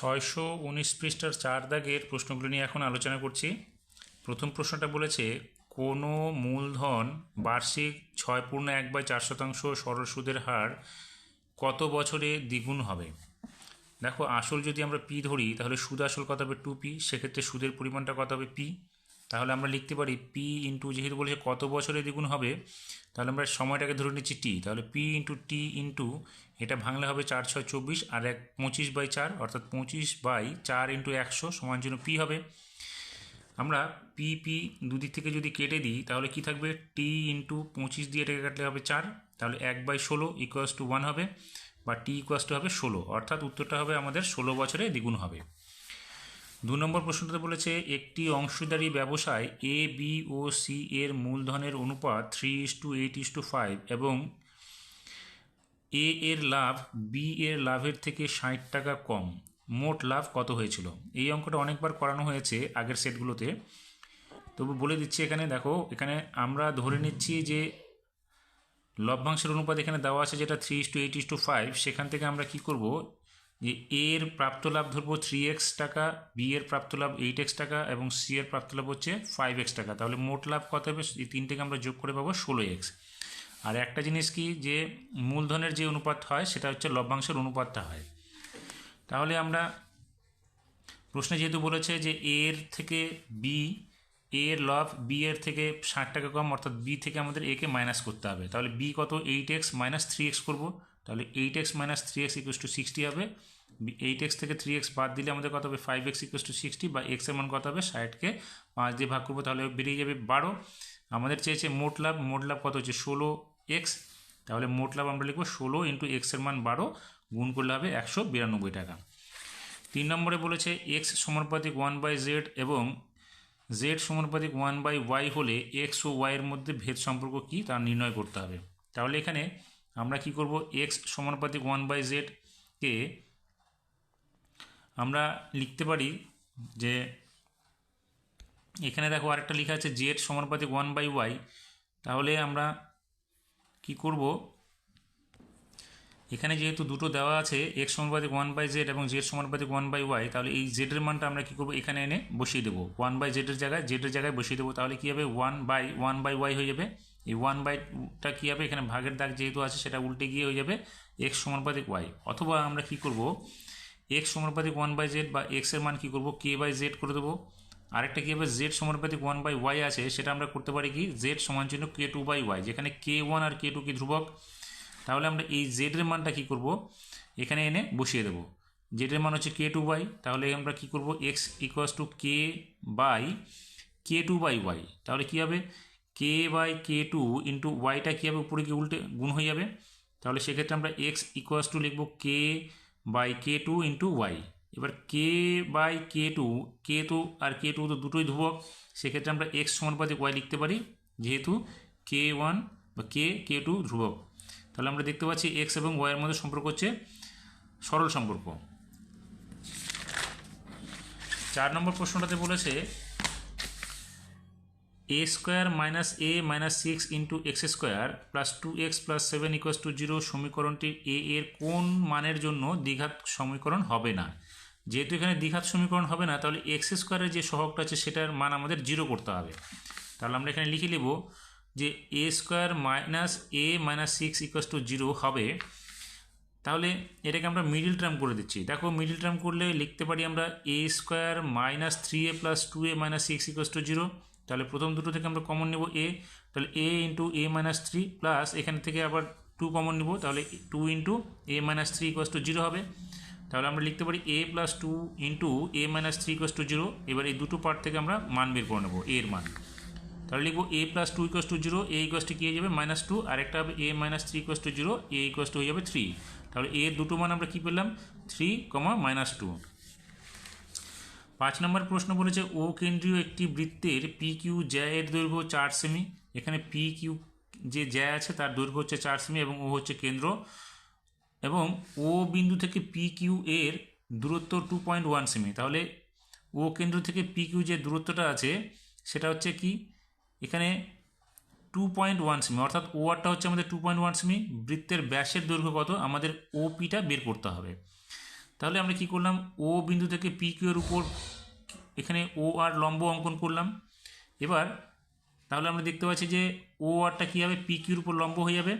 ছয়শো উনিশ পৃষ্ঠার চার দাগের প্রশ্নগুলো নিয়ে এখন আলোচনা করছি। প্রথম প্রশ্নটা বলেছে, কোনো মূলধন বার্ষিক ছয় পূর্ণ এক বাই চার শতাংশ সরল সুদের হার কত বছরে দ্বিগুণ হবে? দেখো, আসল যদি আমরা পি ধরি, তাহলে সুদ আসল কত হবে? Two P. সেক্ষেত্রে সুদের পরিমাণটা কত হবে? পি। তাহলে আমরা লিখতে পারি পি ইন্টু যেহেতু বলেছে কত বছরে দ্বিগুণ হবে, তাহলে আমরা সময়টাকে ধরে নিচ্ছি টি তাহলে পি ইন্টু টি ইন্টু এটা ভাঙলে হবে চার ছয় চব্বিশ আর এক পঁচিশ বাই চার, অর্থাৎ পঁচিশ বাই চার ইন্টু একশো সমান জন্য পি হবে। আমরা পি পি দুদিক থেকে যদি কেটে দিই, তাহলে কি থাকবে? টি ইন্টু পঁচিশ দিয়ে এটাকে কাটলে হবে চার, তাহলে এক বাই ষোলো ইকুয়াস টু ওয়ান হবে, বা টি ইকুয়াস টু হবে ষোলো, অর্থাৎ উত্তরটা হবে আমাদের ষোলো বছরে দ্বিগুণ হবে। দু নম্বর প্রশ্নটাতে বলেছে, একটি অংশীদারি ব্যবসায় এ বি ও সি এর মূলধনের অনুপাত three is to eight is to five এবং এ এর লাভ বি এর লাভের থেকে ষাট টাকা কম। মোট লাভ কত হয়েছিল? এই অঙ্কটা অনেকবার করানো হয়েছে আগের সেটগুলোতে। তবু বলে দিচ্ছি এখানে, দেখো, এখানে আমরা ধরে নিচ্ছি যে লভ্যাংশের অনুপাত এখানে দেওয়া আছে যেটা three is to eight is to five সেখান থেকে আমরা কি করব? যে এ এর প্রাপ্ত লাভ ধরবো থ্রি এক্স টাকা বি এর প্রাপ্ত লাভ এইট এক্স টাকা এবং সি এর প্রাপ্ত লাভ হচ্ছে ফাইভ এক্স টাকা। তাহলে মোট লাভ কত হবে? এই তিনটেকে আমরা যোগ করে পাবো ষোলো এক্স আর একটা জিনিস কি যে মূলধনের যে অনুপাত হয়, সেটা হচ্ছে লভ্যাংশের অনুপাতটা হয়। তাহলে আমরা প্রশ্নে যেহেতু বলেছে যে এর থেকে বি এর লভ বি এর থেকে ষাট টাকা কম, অর্থাৎ বি থেকে আমাদের একে মাইনাস করতে হবে। তাহলে বি কত? Eight x minus three x করব। তাহলে eight x minus three x equals to sixty হবে। এইট এক্স থেকে থ্রি এক্স বাদ দিলে আমাদের কত হবে? Five x equals to sixty বা এক্সের মান কত হবে? ষাটকে পাঁচ দিয়ে ভাগ করব, তাহলে বেরিয়ে যাবে বারো। আমাদের চেয়েছে মোট লাভ মোট লাভ কত হচ্ছে? ষোলো এক্স তাহলে মোট লাভ আমরা লিখব ষোলো ইন্টু এক্সের মান বারো, গুণ করলে হবে একশো বিরানব্বই টাকা। তিন নম্বরে বলেছে এক্স সমানুপাতিক ওয়ান বাই জেড এবং জেড সমানুপাতিক ওয়ান বাই ওয়াই হলে এক্স ও ওয়াইয়ের মধ্যে ভেদ সম্পর্ক কী তা নির্ণয় করতে হবে। তাহলে এখানে আমরা কি করব? এক্স সমানুপাতিক ওয়ান বাই জেডকে আমরা লিখতে পারি যে, এখানে দেখো আরেকটা লেখা আছে জেড সমানুপাতিক ওয়ান বাই ওয়াই তাহলে আমরা কি করব? এখানে যেহেতু দুটো দেওয়া আছে এক্স সমানুপাতিক ওয়ান বাই জেড এবং জেড সমানুপাতিক ওয়ান বাই ওয়াই তাহলে এই জেডের মানটা আমরা কী করব? এখানে এনে বসিয়ে দেবো। ওয়ান বাই জেডের জায়গায় জেডের জায়গায় বসিয়ে দেবো। তাহলে কী হবে? One by one by y হয়ে যাবে। এই ওয়ান বাইটা কী হবে? এখানে ভাগের দাগ যেহেতু আছে, সেটা উল্টে গিয়ে হয়ে যাবে এক্স সমানুপাতিক ওয়াই অথবা আমরা কী করব? এক্স সমানুপাতিক ওয়ান বাই জেড বা এক্সের মান কী করব? কে বাই জেড করে দেবো। আরেকটা কী হবে? জেড সমানুপাতিক ওয়ান বাই ওয়াই আছে, সেটা আমরা করতে পারি কি? জেড সমান চিহ্ন কে টু বাই ওয়াই যেখানে কে ওয়ান আর কে টু কি ধ্রুবক? তাহলে আমরা এই জেডের মানটা কী করব? এখানে এনে বসিয়ে দেবো। জেডের মান হচ্ছে কে টু বাই তাহলে আমরা কী করব? X equals to k by k two by y তাহলে কী হবে? K by k two into ওয়াইটা কী হবে উপরে কি উল্টে গুণ হয়ে যাবে? তাহলে সেক্ষেত্রে আমরা এক্স ইকুয়াস টু লিখব k by k two into y এবার k by k two k two R k two তো দুটোই ধ্রুবক, সেক্ষেত্রে আমরা এক্স সমানুপাতিক ওয়াই লিখতে পারি, যেহেতু কে ওয়ান বা কে কে টু ধ্রুবক। তাহলে আমরা দেখতে পাচ্ছি এক্স এবং ওয়াইয়ের মধ্যে সম্পর্ক হচ্ছে সরল সম্পর্ক। চার নম্বর প্রশ্নটাতে বলেছে A square minus A minus six into x square plus two x plus seven equals to zero সমীকরণটি এ এর কোন মানের জন্য দ্বিঘাত সমীকরণ হবে না? যেহেতু এখানে দ্বিঘাত সমীকরণ হবে না, তাহলে এক্স স্কোয়ারের যে সহগটা আছে সেটার মান আমাদের জিরো করতে হবে। তাহলে আমরা এখানে লিখে নেব যে A square minus A minus six equals to zero হবে। তাহলে এটাকে আমরা মিডিল টার্ম করে দিচ্ছি। দেখো মিডিল টার্ম করলে লিখতে পারি আমরা A square minus three A plus two A minus six equals to zero তাহলে প্রথম দুটো থেকে আমরা কমন নেব এ তাহলে A into A minus three plus এখান থেকে আবার টু কমন নেব, তাহলে two into A minus three equals to zero হবে। তাহলে আমরা লিখতে পারি A plus two into A minus three equals to zero এবার এই দুটো পার্ট থেকে আমরা মান বের করে নেব এর মান। তাহলে লিখব A plus two equals to zero A equals to কী হয়ে যাবে? মাইনাস টু আর একটা হবে A minus three equals to zero A equals to হয়ে যাবে থ্রি তাহলে এর দুটো মান আমরা কী পেলাম? থ্রি কমা মাইনাস টু পাঁচ নম্বর প্রশ্ন বলেছে, ও কেন্দ্রীয় একটি বৃত্তের পি কিউ জ্যায়ের দৈর্ঘ্য চার সেমি। এখানে পি কিউ যে জ্যা আছে তার দৈর্ঘ্য হচ্ছে চার সেমি এবং ও হচ্ছে কেন্দ্র। এবং ও বিন্দু থেকে পি কিউ এর দূরত্ব টু পয়েন্ট ওয়ান সেমি। তাহলে ও কেন্দ্র থেকে পি কিউ যে দূরত্বটা আছে, সেটা হচ্ছে কি? এখানে টু পয়েন্ট ওয়ান সেমি। অর্থাৎ ও আরটা হচ্ছে আমাদের টু পয়েন্ট ওয়ান সেমি। বৃত্তের ব্যাসের দৈর্ঘ্য কত? আমাদের ও পিটা বের করতে হবে। তাহলে আমরা কি করলাম? ও বিন্দু থেকে পি কিউ এর উপর এখানে ও আর লম্ব অঙ্কন করলাম। এবার তাহলে আমরা দেখতে পাচ্ছি যে ও আরটা কী হবে? পি কিউর উপর লম্ব হয়ে যাবে।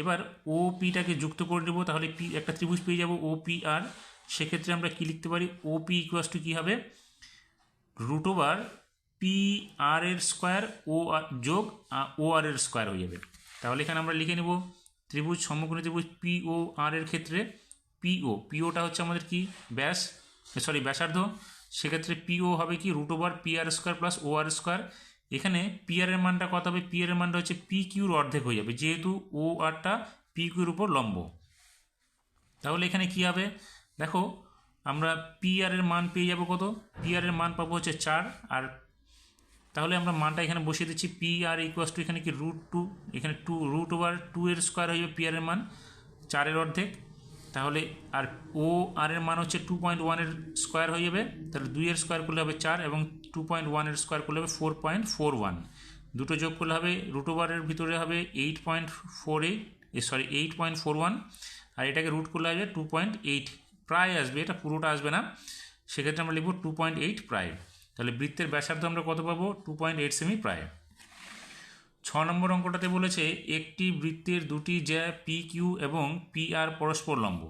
এবার ও পিটাকে যুক্ত করে দেবো তাহলে পি একটা ত্রিভুজ পেয়ে যাব ও পি আর সেক্ষেত্রে আমরা কী লিখতে পারি? ও পি ইকুয়াস টু কী হবে? রুট ওভার পি আর এর স্কোয়ার ও আর যোগ ও আর এর স্কোয়ার হয়ে যাবে। তাহলে এখানে আমরা লিখে নেব ত্রিভুজ, সমকোণী ত্রিভুজ পি ও আর এর ক্ষেত্রে। পিও পিওটা হচ্ছে আমাদের কি? ব্যাস সরি ব্যাসার্ধ। সেক্ষেত্রে পিও হবে কি? Root over P R square plus O R square এখানে পি আর এর মানটা কত হবে? পি আর এর মানটা হচ্ছে পি কিউর অর্ধেক হয়ে যাবে, যেহেতু ও আরটা পি কিউর উপর লম্ব। তাহলে এখানে কি হবে? দেখো, আমরা পি আর মান পেয়ে যাব কত? পি আর এর মান পাবো হচ্ছে চার, আর তাহলে আমরা মানটা এখানে বসিয়ে দিচ্ছি পি আর ইকুয়াস টু এখানে কি? রুট টু এখানে টু রুট ওভার টু এর স্কোয়ার হয়ে যাবে পি আর এর মান, চারের অর্ধেক। তাহলে আর ও, আর এর মান হচ্ছে টু পয়েন্ট ওয়ানের স্কোয়ার হয়ে যাবে। তাহলে দুইয়ের স্কোয়ার করলে হবে চার এবং টু পয়েন্ট ওয়ানের স্কোয়ার করলে হবে ফোর পয়েন্ট ফোর ওয়ান দুটো যোগ করলে হবে রুট ওভারের ভিতরে হবে eight point four eight sorry eight point four one আর এটাকে রুট করলে আসবে টু পয়েন্ট এইট প্রায় আসবে, এটা পুরোটা আসবে না। সেক্ষেত্রে আমরা লিখব টু পয়েন্ট এইট প্রায়। তাহলে বৃত্তের ব্যাসার্ধ আমরা কত পাবো? টু পয়েন্ট এইট সেমি প্রায়। ছ নম্বর অঙ্কটাতে বলেছে, একটি বৃত্তের দুটি জ্যা পি কিউ এবং পি আর পরস্পর লম্ব।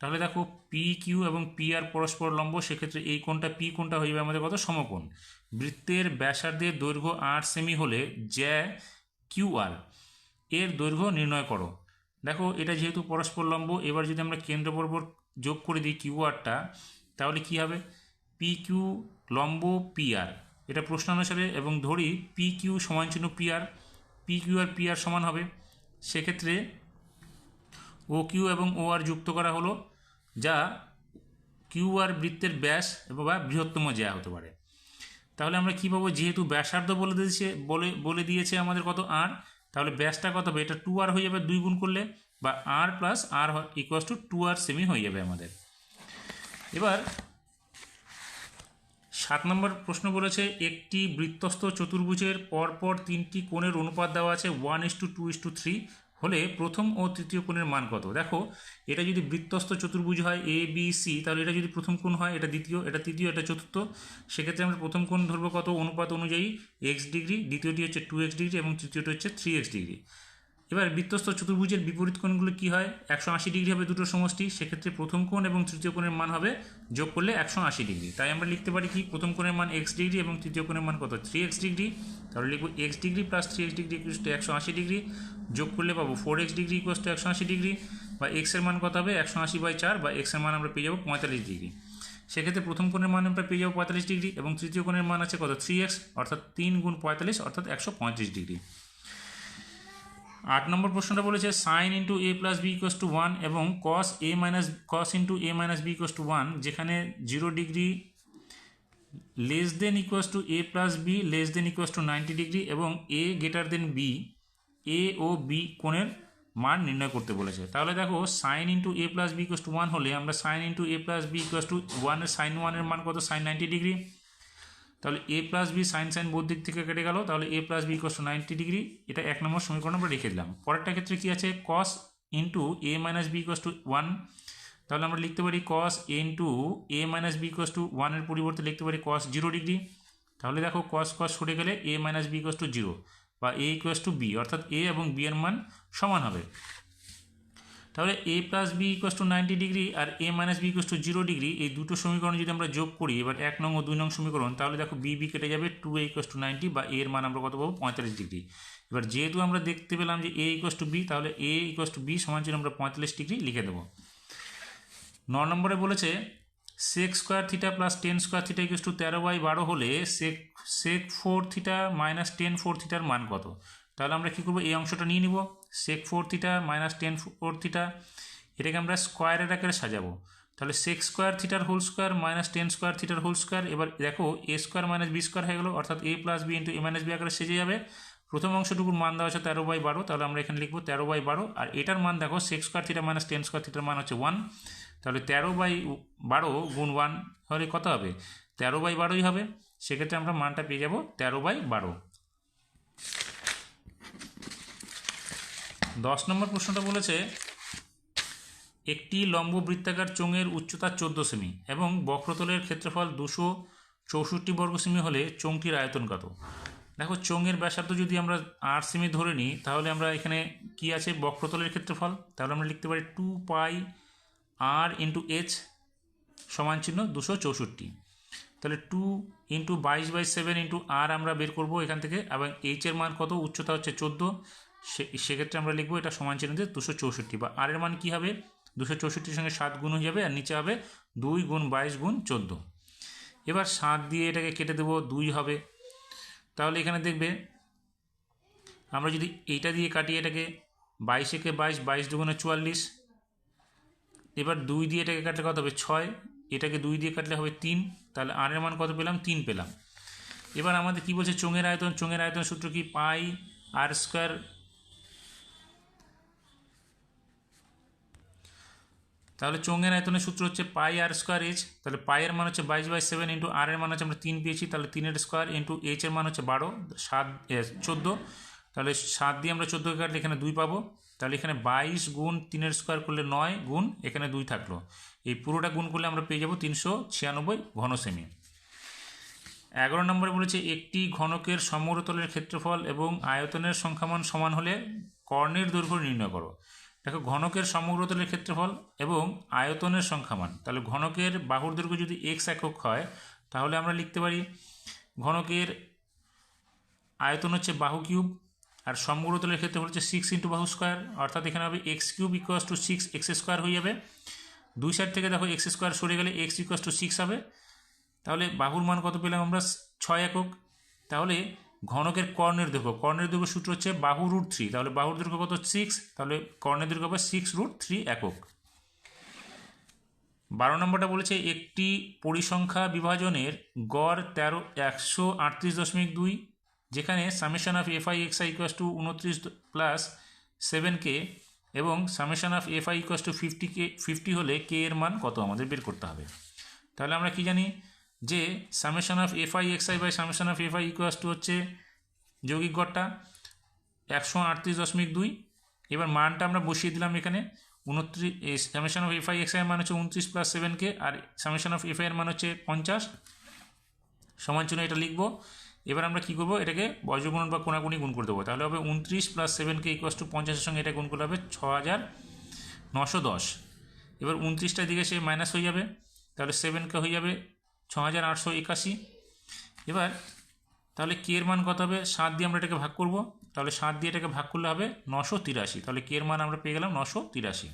তাহলে দেখো পি কিউ এবং পি আর পরস্পর লম্ব, সেক্ষেত্রে এই কোণটা পি কোণটা হয়ে যাবে আমাদের কত? সমকোণ। বৃত্তের ব্যাসার্ধের দৈর্ঘ্য আট সেমি হলে জ্যা কিউ আর এর দৈর্ঘ্য নির্ণয় করো। দেখো, এটা যেহেতু পরস্পর লম্ব, এবার যদি আমরা কেন্দ্র বরাবর যোগ করে দিই কিউ আরটা তাহলে কি হবে? পি কিউ লম্ব পি আর এটা প্রশ্ন অনুসারে এবং ধরি পি কিউ সমান চিহ্ন P R P R P R সমান হবে। সেক্ষেত্রে ও কিউ এবং ও আর যুক্ত করা হলো, যা কিউ আর বৃত্তের ব্যাস বা বৃহত্তম জ্যা হতে পারে। তাহলে আমরা কী পাবো? যেহেতু ব্যাসার্ধ বলে দিয়েছে, বলে বলে দিয়েছে আমাদের কত? আর তাহলে ব্যাসটা কত হবে? এটা টু আর হয়ে যাবে দুই গুণ করলে, বা R plus R equals to two R semi হয়ে যাবে আমাদের। এবার সাত নম্বর প্রশ্ন বলেছে, একটি বৃত্তস্থ চতুর্ভুজের পরপর তিনটি কোণের অনুপাত দেওয়া আছে one is to two is to three হলে প্রথম ও তৃতীয় কোণের মান কত? দেখো, এটা যদি বৃত্তস্থ চতুর্ভুজ হয় এ বি সি তাহলে এটা যদি প্রথম কোণ হয়, এটা দ্বিতীয়, এটা তৃতীয়, এটা চতুর্থ, সেক্ষেত্রে আমরা প্রথম কোণ ধরবো কত? অনুপাত অনুযায়ী এক্স ডিগ্রি দ্বিতীয়টি হচ্ছে টু এক্স ডিগ্রি এবং তৃতীয়টি হচ্ছে থ্রি এক্স ডিগ্রি এবার বৃত্তস্থ চতুর্ভুজের বিপরীত কোণগুলো কী হয়? একশো আশি ডিগ্রি হবে দুটো সমষ্টি, সেক্ষেত্রে প্রথম কোণ এবং তৃতীয় কোণের মান হবে যোগ করলে একশো আশি ডিগ্রি। তাই আমরা লিখতে পারি কি? প্রথম কোণের মান এক্স ডিগ্রি এবং তৃতীয় কোণের মান কত? Three x degree. তাহলে লিখব x degree plus three x degree equals to একশো আশি ডিগ্রি। যোগ করলে পাবো four x degree equals to একশো আশি ডিগ্রি। বা এক্সের মান কত হবে? একশো আশি বাই চার। বা এক্সের মান আমরা পেয়ে যাব পঁয়তাল্লিশ ডিগ্রি। সেক্ষেত্রে প্রথম কোণের মান আমরা পেয়ে যাব পঁয়তাল্লিশ ডিগ্রি এবং তৃতীয় কোণের মান আছে কত? থ্রি এক্স অর্থাৎ তিন গুণ পঁয়তাল্লিশ, অর্থাৎ একশো পঁয়ত্রিশ ডিগ্রি। আট নম্বর প্রশ্নটা বলেছে sine into A plus B equals to one এবং cos A minus cos into A minus B equals to one যেখানে zero degree less than equals to A plus B less than equals to ninety degree এবং A greater than B A O B কোণের মান নির্ণয় করতে বলেছে। তাহলে দেখো sine into A plus B equals to one হলে আমরা sine into A plus B equals to ওয়ানের সাইন ওয়ানের মান কত? সাইন নাইনটি ডিগ্রি তাহলে A plus B sine sine বোধ দিক থেকে কেটে গেল, তাহলে A plus B to ninety degree এটা এক নম্বর সমীকরণ আমরা রেখে দিলাম। পরেরটা ক্ষেত্রে কী আছে? Cos into A minus B equals to one তাহলে আমরা লিখতে পারি cos into A minus B equals to ওয়ানের পরিবর্তে লিখতে পারি কস জিরো ডিগ্রি তাহলে দেখো কস কস সরে গেলে A minus B equals to zero বা এ ইকোয়াস টু বি অর্থাৎ এ এবং বি এর মান সমান হবে। তাহলে A plus B equals to ninety degree R A minus B equals to zero degree এই দুটো সমীকরণ যদি আমরা যোগ করি, এবার এক নং ও দুই নং সমীকরণ, তাহলে দেখো বি বি কেটে যাবে two A equals to ninety বা এর মান আমরা কত পাবো? পঁয়তাল্লিশ ডিগ্রি এবার যেহেতু আমরা দেখতে পেলাম যে এ ইকোয়াস টু বি তাহলে এ ইকোয়াস টু বি সমান ছিল আমরা পঁয়তাল্লিশ ডিগ্রি লিখে দেবো। ন নম্বরে বলেছে sec square theta plus tan square theta equals to তেরো বাই বারো হলে sec sec four theta minus tan four থিটার মান কত? তাহলে আমরা কী করব? এই অংশটা নিয়ে নিব। Sec four theta minus tan four theta এটাকে আমরা স্কোয়ারের আকারে সাজাবো। তাহলে সেক্স স্কোয়ার থিটার whole square minus tan square থিটার হোল স্কোয়ার এবার দেখো A square minus B square হয়ে গেলো, অর্থাৎ A plus B into A minus B আকারে সেজে যাবে। প্রথম অংশটুকুর মান দেওয়া আছে তেরো বাই বারো, তাহলে আমরা এখানে লিখব তেরো বাই বারো। আর এটার মান দেখো sec square theta minus tan square থিটার মান হচ্ছে ওয়ান তাহলে তেরো বাই বারো গুণ ওয়ান হলে কত হবে? তেরো বাই বারোই হবে। সেক্ষেত্রে আমরা মানটা পেয়ে যাব তেরো বাই বারো। দশ নম্বর প্রশ্নটা বলেছে, একটি লম্ব বৃত্তাকার চোঙের উচ্চতা চোদ্দ সেমি এবং বক্রতলের ক্ষেত্রফল দুশো চৌষট্টি বর্গ সেমি হলে চোঙটির আয়তন কত? দেখো, চোঙের ব্যাসার্ধ যদি আমরা আট সেমি ধরে নিই, তাহলে আমরা এখানে কি আছে? বক্রতলের ক্ষেত্রফল। তাহলে আমরা লিখতে পারি two pi R into H সমান চিহ্ন দুশো চৌষট্টি। তাহলে টু ইন্টু বাইশ বাই সেভেন ইন্টু আর আমরা বের করব এখান থেকে, এবং এইচের মান কত? উচ্চতা হচ্ছে চোদ্দ। সেক্ষেত্রে আমরা লিখব এটা সমান চিহ্ন দিয়ে দুশো চৌষট্টি বা আর এর মান কী হবে? দুশো চৌষট্টির সঙ্গে সাত গুণ হয়ে যাবে আর নিচে হবে দুই গুণ বাইশ গুণ চোদ্দ। এবার সাত দিয়ে এটাকে কেটে দেবো, দুই হবে। তাহলে এখানে দেখবে আমরা যদি এইটা দিয়ে কাটি এটাকে বাইশ একে বাইশ বাইশ দুগুণে চুয়াল্লিশ। এবার দুই দিয়ে এটাকে কাটলে কত হবে? ছয়। এটাকে দুই দিয়ে কাটলে হবে তিন। তাহলে আরের মান কত পেলাম? তিন পেলাম। এবার আমাদের কি বলছে? চোঙের আয়তন চোঙের আয়তন সূত্র কি? পাই আর স্কোয়ার তাহলে চোঙের আয়তনের সূত্র হচ্ছে পাই আর স্কোয়ার এইচ। তাহলে পাইয়ের মান হচ্ছে বাইশ বাই সেভেন ইন্টু আর এর মান হচ্ছে আমরা তিন পেয়েছি, তাহলে তিনের স্কোয়ার ইন্টু এইচ এর মান হচ্ছে বারো, সাত চোদ্দ। তাহলে সাত দিয়ে আমরা চোদ্দোকে কাটলে এখানে দুই পাবো। তাহলে এখানে বাইশ গুণ তিনের স্কোয়ার করলে নয় গুণ এখানে দুই থাকল। এই পুরোটা গুণ করলে আমরা পেয়ে যাব তিনশো ছিয়ানব্বই ঘন সেমি এগারো নম্বরে বলেছে, একটি ঘনকের সমগ্রতলের ক্ষেত্রফল এবং আয়তনের সংখ্যামান সমান হলে কর্ণের দৈর্ঘ্য নির্ণয় করো। দেখো, ঘনকের সমগ্র সমগ্রতলের ক্ষেত্রফল এবং আয়তনের সংখ্যামান। তাহলে ঘনকের বাহুর দৈর্ঘ্য যদি এক্স একক হয়, তাহলে আমরা লিখতে পারি ঘনকের আয়তন হচ্ছে বাহু কিউব, আর সমগ্র সমগ্রতলের ক্ষেত্রে হচ্ছে সিক্স ইন্টু বাহু স্কোয়ার অর্থাৎ এখানে হবে x cube equals to six x square হয়ে যাবে। দুই সাইড থেকে দেখো এক্স স্কোয়ার সরে গেলে এক্স ইকুয়াস টু সিক্স হবে। তাহলে বাহুর মান কত পেলাম আমরা? ছয় একক। তাহলে ঘনকের কর্ণের দৈর্ঘ্য কর্ণের দৈর্ঘ্য সূত্র হচ্ছে বাহু রুট থ্রি তাহলে বাহুর দৈর্ঘ্য কত? সিক্স তাহলে কর্ণের দৈর্ঘ্য হবে সিক্স রুট থ্রি একক। বারো নম্বরটা বলেছে একটি পরিসংখ্যা বিভাজনের গড় তেরো, একশো আটত্রিশ দশমিক দুই, যেখানে summation of f i x i equals to উনত্রিশ প্লাস সেভেন কে এবং summation of f i equals to fifty K fifty হলে কে এর মান কত? আমাদের বের করতে হবে। তাহলে আমরা কি জানি? যে summation of f i x i by summation of f i equals to হচ্ছে যৌগিক গড়টা একশো আটত্রিশ দশমিক দুই। এবার মানটা আমরা বসিয়ে দিলাম এখানে। উনত্রিশ summation of f i x i মান হচ্ছে উনত্রিশ প্লাস সেভেন কে আর সামেশন অফ এফ আই এর মান হচ্ছে পঞ্চাশ। সমান চিহ্ন এটা লিখব। এবার আমরা কী করব? এটাকে বজ্রগুণন বা কোনাকুনি গুণ করে দেবো। তাহলে হবে উনত্রিশ প্লাস সেভেনকে ইকুয়াস টু পঞ্চাশের সঙ্গে এটা গুণ করলে হবে ছ হাজার নশো দশ। এবার উনত্রিশটার দিকে সে মাইনাস হয়ে যাবে। তাহলে সেভেনকে হয়ে যাবে ছ হাজার আটশো একাশি। এবার তাহলে কে এর মান কত হবে? সাত দিয়ে আমরা এটাকে ভাগ করব। তাহলে সাত দিয়ে এটাকে ভাগ করলে হবে নশো তিরাশি। তাহলে কে এর মান আমরা পেয়ে গেলাম নশো তিরাশি।